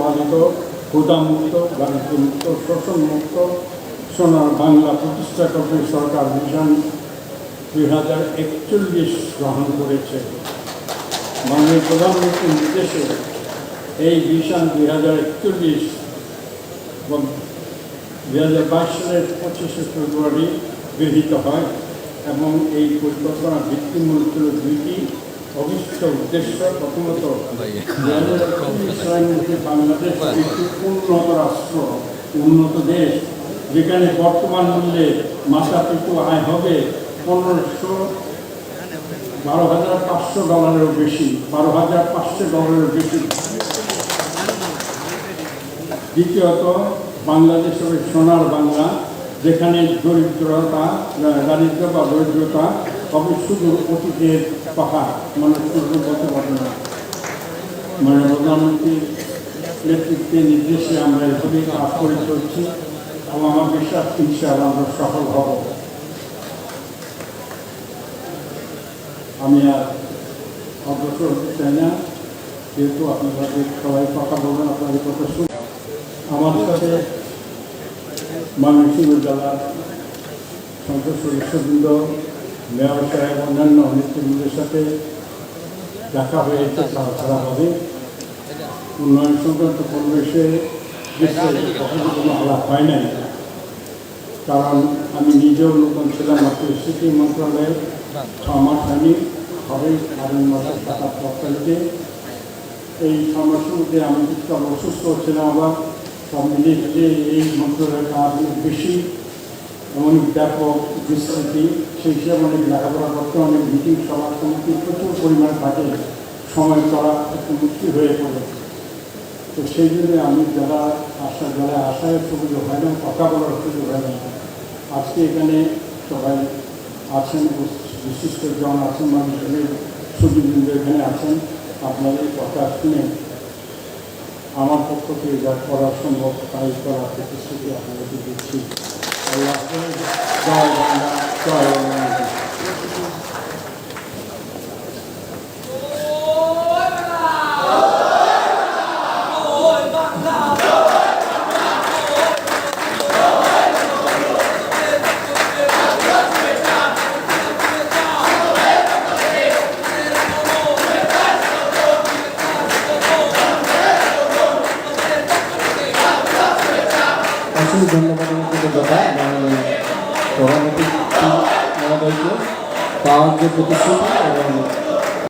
পালিত ক্ষুদামুক্ত দারিদ্র্যমুক্ত শোষণমুক্ত সোনার বাংলা প্রতিষ্ঠা করতে সরকার মিশন দুই হাজার একচল্লিশ গ্রহণ করেছে। মাননীয় প্রধানমন্ত্রীর নির্দেশে এই ভিশন দুই হাজার একচল্লিশ দুই হাজার বাইশ সালের পঁচিশে ফেব্রুয়ারি গৃহীত হয় এবং এই পরিকল্পনার ভিত্তিমূল ছিল দুইটি উদ্দেশ্য প্রথমত বাংলাদেশ উন্নত রাষ্ট্র উন্নত দেশ যেখানে বর্তমান মূল্যে আয় হবে পনেরোশো বারো হাজার পাঁচশো ডলারেরও বেশি বারো হাজার পাঁচশো ডলারেরও বেশি দ্বিতীয়ত বাংলাদেশ হবে সোনার বাংলা, যেখানে দরিদ্রতা দারিদ্র বা দরিদ্রতা হবে শুধু অতীতের মানুষ শুধু বলতে পারবে না। মানে প্রধানমন্ত্রীর নেতৃত্বে, নির্দেশে আমরা এভাবেই কাজ করে চলছি এবং আমার বিশ্বাস, ইনশাআল্লাহ আমরা সফল হব। আমি আর অগ্রসর হতে চাই না। যেহেতু আপনারা সবাই কথা বলবেন, আপনাদের কথা শুন আমার সাথে ময়মনসিংহ জেলার সংসদ সদস্যবৃন্দ মেয়র সাহেব অন্যান্য নেতৃবৃন্দের সাথে দেখা হয়েছে ছাড়াভাবে উন্নয়ন সংক্রান্ত পরিবেশে কোনো আলাপ হয় নাই কারণ আমি নিজেও নতুন ছিলাম মাত্র স্মৃতি মন্ত্রণালয়ে ছ মাস আমি সবাই আগামী মাসের টাকা তৎকালীতে এই মধ্যে আমি কিছুটা অসুস্থ ছিলাম আবার সব মিলিয়ে এই মন্ত্রণালয়ের কাজ বেশি এমন ব্যাপক বিস্তৃতি সেই হিসাবে অনেক লেখাপড়া করতে, অনেক মিটিং সভা সমিতি প্রচুর পরিমাণ থাকে সময় করা একটু মুশকিল হয়ে পড়ে। তো সেই জন্য আমি যারা আসা যারা আসায় সুযোগ হয় না, কথা বলার সুযোগ হয় না। আজকে এখানে সবাই আছেন, বিশিষ্ট জন আছেন মানুষের সুযোগবৃন্দ এখানে আছেন, আপনাদের কথা শুনে আমার পক্ষ থেকে যা করা সম্ভব, তাই করার প্রতিশ্রুতি আপনাদেরকে দিচ্ছি। আল্লাহ। জয় বাংলা জয় অসংখ্য ধন্যবাদ এবং কৃতজ্ঞতা। প্রধানমন্ত্রী মহোদয়কে পাওয়ার যে প্রতিশ্রুতি এবং